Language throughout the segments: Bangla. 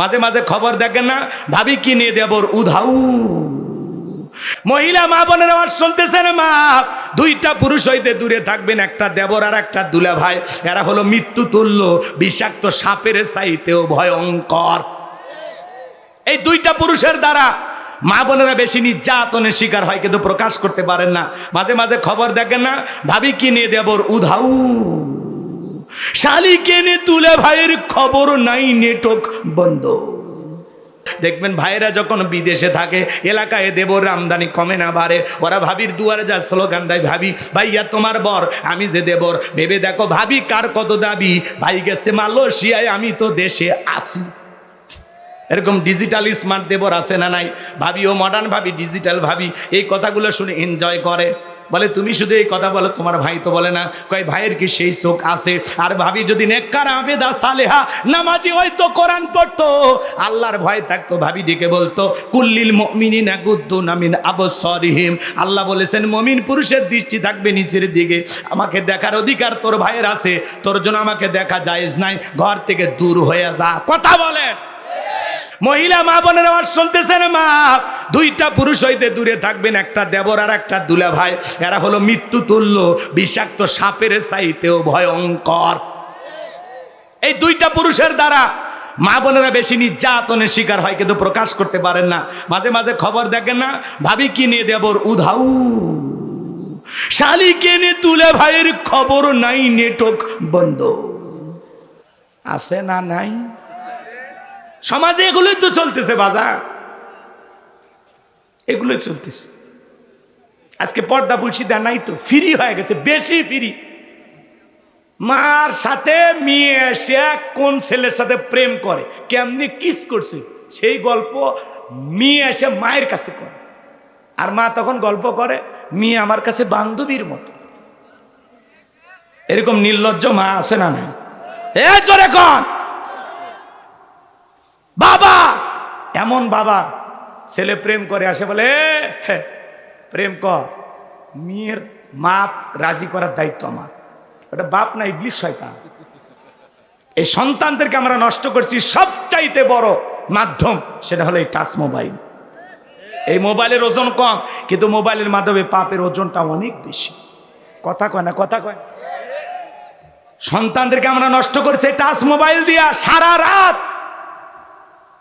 মাঝে মাঝে খবর দেখেন না, ভাবি কি নিয়ে দেবর উধাউ মহিলা মা বোনের আমার শুনতেছেন মা দুইটা পুরুষ হইতে দূরে থাকবেন, একটা দেবর আর একটা দুলা ভাই এরা হলো মৃত্যু তুল্য, বিষাক্ত সাপের চাইতেও ভয়ঙ্কর। এই দুইটা পুরুষের দ্বারা মা বোনেরা বেশি নির্যাতনের শিকার হয়, কিন্তু প্রকাশ করতে পারেন না। মাঝে মাঝে খবর দেখেন না, ভাবি কি নিয়ে দেবর উধাউ শালি কেনে তুলে ভাইয়ের খবর নাই নেটক বন্ধ। দেখবেন ভাইয়েরা যখন বিদেশে থাকে, এলাকায় দেবর আমদানি কমে না বাড়ে। ওরা ভাবির দুয়ারে যা স্লোগান ভাবি, ভাইয়া, তোমার বর, আমি যে দেবর। ভেবে দেখো, ভাবি কার কত দাবি? ভাই গেছে মালয়েশিয়ায়, আমি তো দেশে আসি এরকম ডিজিটাল স্মার্ট দেবর আছে না নাই? ভাবি ও মডার্ন ভাবি, ডিজিটাল ভাবি, এই কথাগুলো শুনে এনজয় করে। বলে, তুমি শুধু এই কথা বলো, তোমার ভাই তো বলে না। কয়, ভাইয়ের কি সেই চোখ আছে? আর ভাবি যদি নেককার, আবেদা, সালেহা, নামাজি হয়তো কোরআন পড়তো। আল্লাহর ভয় থাকতো, ভাবি ডেকে বলতো, কুল্লিল মমিনিন গুদ্দু নামিন আবসরিহিম। আল্লাহ বলেছেন, মমিন পুরুষের দৃষ্টি থাকবে নিচের দিকে। আমাকে দেখার অধিকার তোর ভাইয়ের আছে। তোর জন্য আমাকে দেখা জায়েজ নাই। ঘর থেকে দূর হয়ে যা। কথা বলেন। মহিলা মা বোনের আমার শুনতেছেন মা? দুইটা পুরুষ হইতে দূরে থাকবেন, একটা দেবর আর একটা দুলা ভাই এরা হলো মৃত্যু তুল্য বিষাক্ত সাপের চাইতেও ভয়ঙ্কর। এই দুইটা পুরুষের দ্বারা মা বোনেরা বেশি নির্যাতনের শিকার হয়, কিন্তু প্রকাশ করতে পারেন না। মাঝে মাঝে খবর দেখেন না, ভাবি কি নিয়ে দেবর উধাউ। শালি কেনে তুলে ভাইয়ের খবর নাই, নেটক বন্ধ। আছে না নাই? সমাজে এগুলোই তো চলতেছে বাজার। এগুলোই চলতেছে। আজকে পর্দা পুলসিদা নাই তো ফ্রি হয়ে গেছে, বেশি ফ্রি মার সাথে মেয়ে এসে কোন ছেলের সাথে প্রেম করে, কেমনি কিস করছে, সেই গল্প মেয়ে এসে মায়ের কাছে করে। আর মা তখন গল্প করে, মেয়ে আমার কাছে বান্ধবীর মতো। এরকম নির্লজ্জ মা আছে না না এ জোরে কন! বাবা! এমন বাবা ছেলে প্রেম করে আসে বলে "এ, প্রেম কর মেয়ের মাপ রাজি করার দায়িত্ব আমার। ওটা বাপ না ইবলিশ শয়তান। এই সন্তানদেরকে আমরা নষ্ট করছি সবচাইতে বড় মাধ্যম সেটা হলো এই টাচ মোবাইল। এই মোবাইলের ওজন কম কিন্তু মোবাইলের মাধ্যমে পাপের ওজনটা অনেক বেশি। কথা কয় না কথা কয়? সন্তানদেরকে আমরা নষ্ট করছি টাচ মোবাইল দিয়া সারা রাত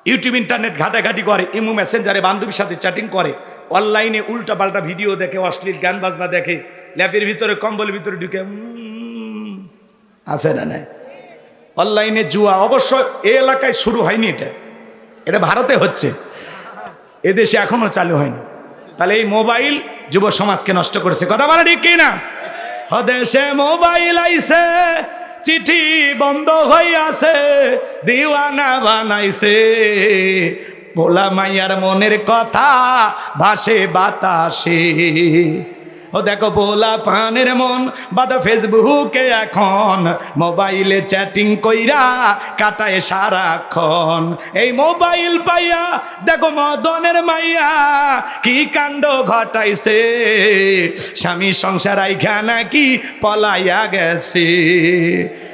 ইউটিউব, ইন্টারনেট ঘাটাঘাটি করে, ইমু মেসেঞ্জারে বান্ধবীর সাথে চ্যাটিং করে, অনলাইনে উল্টা পাল্টা ভিডিও দেখে, অশ্লীল গান বাজনা দেখে, ল্যাপের ভিতরে কম্বলের ভিতরে ঢুকে আছে না নাই? অনলাইনে জুয়া, অবশ্য এ এলাকায় শুরু হয়নি এটা। এটা ভারতে হচ্ছে। এদেশে এখনও চালু হয়নি। তাহলে এই মোবাইল যুব সমাজকে নষ্ট করেছে। কথা বলে ঠিক কি না হদেশে মোবাইল আইছে। চিঠি বন্ধ হইয়াছে দিওয়ানা বানাইছে। ভোলা মাইয়ার মনের কথা ভাসে বাতাসে। ও দেখো ভোলা পানের মন, বাদা ফেসবুকে এখন মোবাইলে চ্যাটিং কইরা কাটায় সারাক্ষণ। এই মোবাইল পাইয়া দেখো মদনের মাইয়া কি কাণ্ড ঘটাইছে। স্বামী সংসার রাইখা নাকি পলাইয়া গেছে।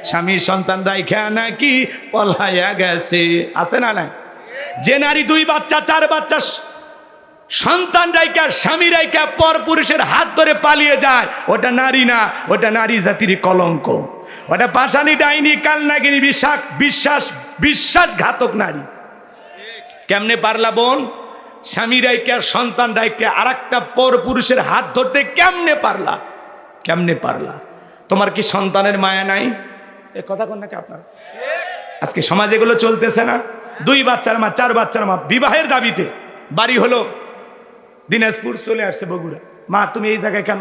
স্বামীর সন্তান রাইখা নাকি পলাইয়া গেছে। আছে না না যে নারী দুই বাচ্চা, চার বাচ্চা সন্তান রাইকা স্বামী রাইকা পর পুরুষের হাত ধরে পালিয়ে যায়। ওটা নারী না, ওটা নারী জাতির কলঙ্ক। ওটা পাশানি ডাইনি, কালনাগিনী বিশ্বাস বিশ্বাস, বিশ্বাসঘাতক নারী। কেমনে পারলা বোন? স্বামী রাইকা সন্তান রাইকা আর একটা পর পুরুষের হাত ধরতে কেমনে পারলা? কেমনে পারলা? তোমার কি সন্তানের মায়া নাই? এ কথা কোন নাকি আপনার? আজকে সমাজ এগুলো চলতেছে না। দুই বাচ্চার মা, চার বাচ্চার মা, বিবাহের দাবিতে। বাড়ি হলো দিনাজপুর চলে আসছে বগুড়া। মা, তুমি এই জায়গায় কেন?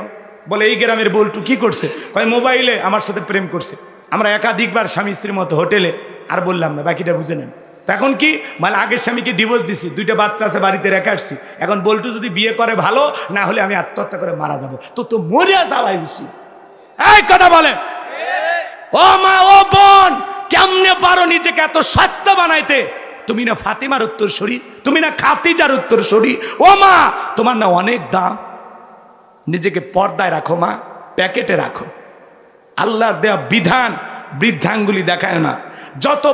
বলে, এই গ্রামের বল্টু কি করছে? কয়, মোবাইলে আমার সাথে প্রেম করছে। আমরা একাধিকবার স্বামী স্ত্রীর মতো হোটেলে। আর বললাম না, বাকিটা বুঝে নেন। এখন কি? মানে আগের স্বামীকে ডিভোর্স দিছি, দুইটা বাচ্চা আছে, বাড়িতে রেখে আসছি। এখন বল্টু যদি বিয়ে করে ভালো, না হলে আমি আত্মহত্যা করে মারা যাব। তো তো মরিয়া যাওয়াই উচিত। এই কথা বলে ও মা, ও বোন, কেমনে পারো নিজেকে এত স্বাস্থ্য বানাইতে? তুমি না ফাতিমার উত্তর সরি তুমি না খাতি খাতিজার উত্তর সরি ও মা, তোমার না অনেক দাম। নিজেকে পর্দায় রাখো মা, প্যাকেটে রাখো। আল্লাহর দেওয়া বিধান বৃদ্ধাঙ্গুলি দেখায় না। যত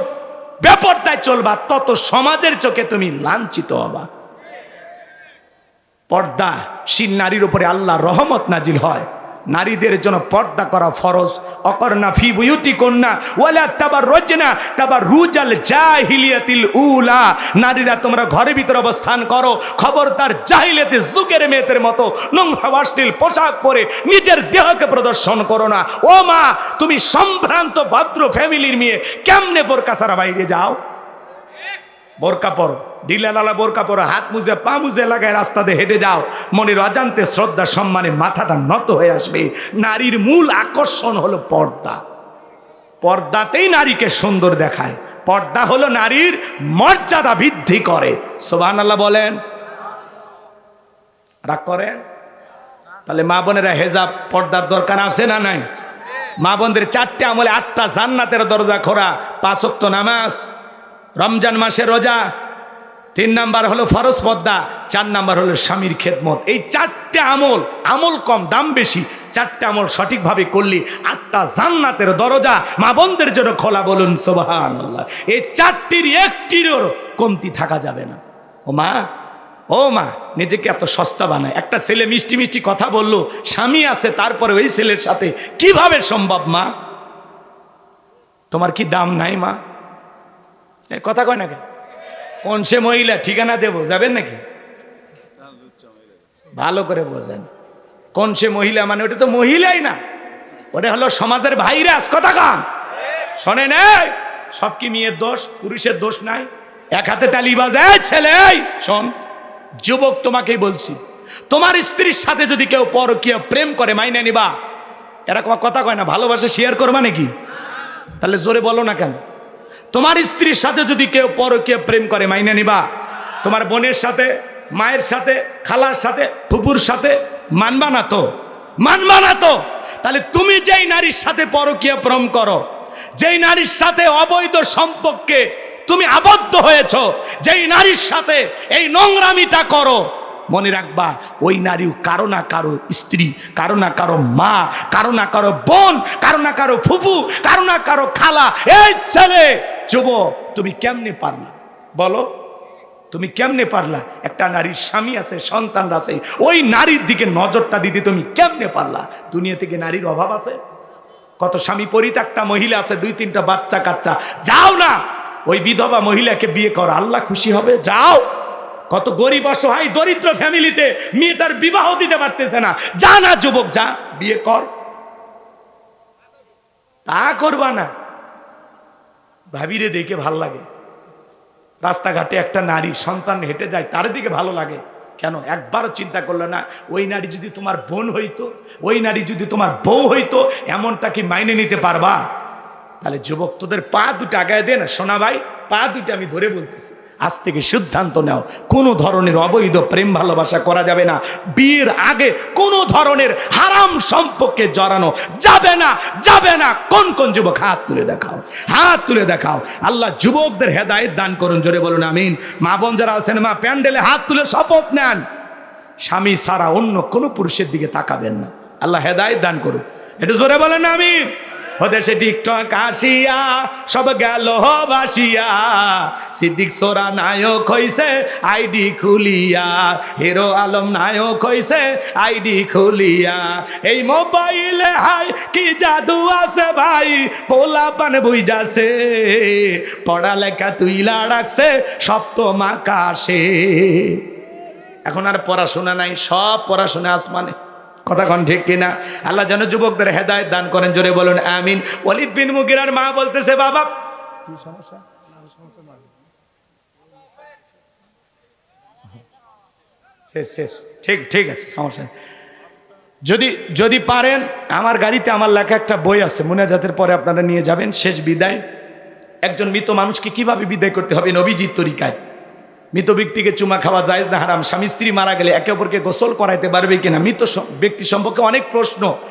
বেপরদায় চলবা, তত সমাজের চোখে তুমি লাঞ্ছিত হবা। পর্দা শিল নারীর উপরে আল্লাহ রহমত নাজিল হয়। নারীদের জন্য পর্দা করা ফরজ। অকর্ণা ফি বুয়ুতি কন্যা, ওয়ালা তাবার রচনা তাবার রুজাল জাহিলিয়াতিল উলা। নারীরা তোমরা ঘরের ভিতর অবস্থান করো, খবরদার জাহিলিয়াতে যুগের মেয়েদের মতো নোংরা অশ্লীল পোশাক পরে নিজের দেহকে প্রদর্শন করো না। ও মা তুমি সম্ভ্রান্ত ভদ্র ফ্যামিলির মেয়ে, কেমনে বোরকা সারা বাইরে যাও? বোরকা পরো। ডিলালালা বোরকা পরো, হাত মুজে, পা মুজে লাগায় রাস্তা দিয়ে হেঁটে যাও। মনের অজান্তে শ্রদ্ধা, সম্মানে মাথাটা নত হয়ে আসবে। নারীর মূল আকর্ষণ হলো পর্দা। পর্দাতেই নারীকে সুন্দর দেখায়। পর্দা হলো নারীর মর্যাদা বৃদ্ধি করে। সোবান আল্লাহ বলেন। রাগ করেন? তাহলে মা বোনেরা, হেজাব পর্দার দরকার আছে না নাই? মা বোনদের চারটে আমলে আটটা জান্নাতের দরজা খোরা পাঁচক্ত নামাজ। রমজান মাসে রোজা, তিন নাম্বার হলো ফরজ পদ্মা চার নাম্বার হলো স্বামীর খেদমত। এই চারটে আমল আমল কম, দাম বেশি, চারটে আমল সঠিকভাবে করলি আটটা জান্নাতের দরজা মা বোনদের জন্য খোলা বলুন সোবাহান এই চারটির একটিরও কমতি থাকা যাবে না। ও মা ও মা, নিজেকে এত সস্তা বানায়। একটা ছেলে মিষ্টি মিষ্টি কথা বলল, স্বামী আছে, তারপরে ওই ছেলের সাথে কীভাবে সম্ভব মা? তোমার কি দাম নাই মা? কথা কয় না কেন সে মহিলা ঠিকানা দেবো, যাবেন নাকি? ভালো করে বোঝেন। কোন সে মহিলা মানে ওটা তো মহিলাই না। ওটা হলো সমাজের ভাইরাস, কথা কান। শোনে নেই সব কি মেয়ের দোষ? পুরুষের দোষ নাই। এক হাতে তালি বাজায় ছেলে শোন, যুবক তোমাকেই বলছি, তোমার স্ত্রীর সাথে যদি কেউ পরকীয় প্রেম করে, মাইনে নিবা। এরকম কথা কয় না, ভালোবাসা শেয়ার করবা নাকি? তাহলে জোরে বলো না কেন? তোমার স্ত্রীর সাথে যদি কেউ পরকীয় প্রেম করে, মাইনে নিবা। তোমার বোনের সাথে, মায়ের সাথে, খালার সাথে ফুপুর সাথে, মানবা না তো? মানবা না তো? তাহলে তুমি যেই নারীর সাথে পরকীয় প্রেম করো, যেই নারীর সাথে অবৈধ সম্পর্কে তুমি আবদ্ধ হয়েছ, যেই নারীর সাথে এই নোংরামিটা করো, মনে রাখবা, ওই নারীও কারও না কারও স্ত্রী, কারও না কারও মা, কারও না কারও বোন, কারও না কারও ফুফু, কারও না কারও খালা, এই ছেলে যুব তুমি কেমনে পারলা? বলো। তুমি কেমনে পারলা? একটা নারীর স্বামী আছে, সন্তান আছে, ওই নারীর দিকে নজরটা দিতে তুমি কেমনে পারলা? দুনিয়া থেকে নারীর অভাব আছে? কত স্বামী পরিত্যক্তা মহিলা আছে, দুই তিনটা বাচ্চা কাচ্চা। যাও না! ওই বিধবা মহিলাকে বিয়ে কর, আল্লাহ খুশি হবে। যাও! কত গরিব, অসহায়, দরিদ্র ফ্যামিলিতে মেয়ে তার বিবাহ দিতে পারতেছে না। যা না যুবক, যা, বিয়ে কর। তা করবা না। ভাবিরে দেখে ভালো লাগে। রাস্তাঘাটে একটা নারী সন্তান হেঁটে যায়, তার দিকে ভালো লাগে। কেন? একবারও চিন্তা করল না, ওই নারী যদি তোমার বোন হইতো, ওই নারী যদি তোমার বউ হইতো, এমনটা কি মাইনে নিতে পারবা? তাহলে যুবক তোদের পা দুটো আগায় দে না, সোনা ভাই, পা দুটো আমি ধরে বলতেছি। আজ থেকে সিদ্ধান্ত নাও, কোনো ধরনের অবৈধ প্রেম ভালোবাসা করা যাবে না। বিয়ের আগে কোনো ধরনের হারাম সম্পর্কে জড়ানো যাবে না যাবে না। কোন কোন যুবক হাত তুলে দেখাও, হাত তুলে দেখাও। আল্লাহ যুবকদের হেদায়েত দান করুন, জোরে বলুন, আমিন। মা বোন যারা আছেন, মা প্যান্ডেলে হাত তুলে শপথ নেন। স্বামী ছাড়া অন্য কোনো পুরুষের দিকে তাকাবেন না। আল্লাহ হেদায়েত দান করুন এটা জোরে বলেন, আমিন। ওদেশে টিকটক আসিয়া, সব গেল বাসিয়া সিদ্দিক সোরা নায়ক হইছে, আইডি খুলিয়া। হিরো আলম নায়ক হইছে, আইডি খুলিয়া। এই মোবাইলে হাই কি জাদু আছে ভাই, পোলা পান বুঝাছে পড়ালেখা তুইলা রাখছে, সপ্তম আকাশে। এখন আর পড়াশোনা নাই, সব পড়াশোনা আসমানে। কথা কন ঠিক কিনা? আল্লাহ যেন যুবকদের হেদায়ত দান করেন জোরে বলুন আমিন। অলিদ বিন মুগিরার মা বলতেছে বাবা। কি সমস্যা? শেষ শেষ। ঠিক ঠিক আছে সমস্যা। যদি যদি পারেন আমার গাড়িতে আমার লেখা একটা বই আছে মুনাজাতের পরে আপনারা নিয়ে যাবেন শেষ বিদায়। একজন মৃত মানুষকে কীভাবে বিদায় করতে হবে? নবীজির তরিকায়। মৃত ব্যক্তিকে চুমা খাওয়া যায় না, হারাম। স্বামী স্ত্রী মারা গেলে একে অপরকে গোসল করাইতে পারবে কিনা? মৃত ব্যক্তি সম্পর্কে অনেক প্রশ্ন।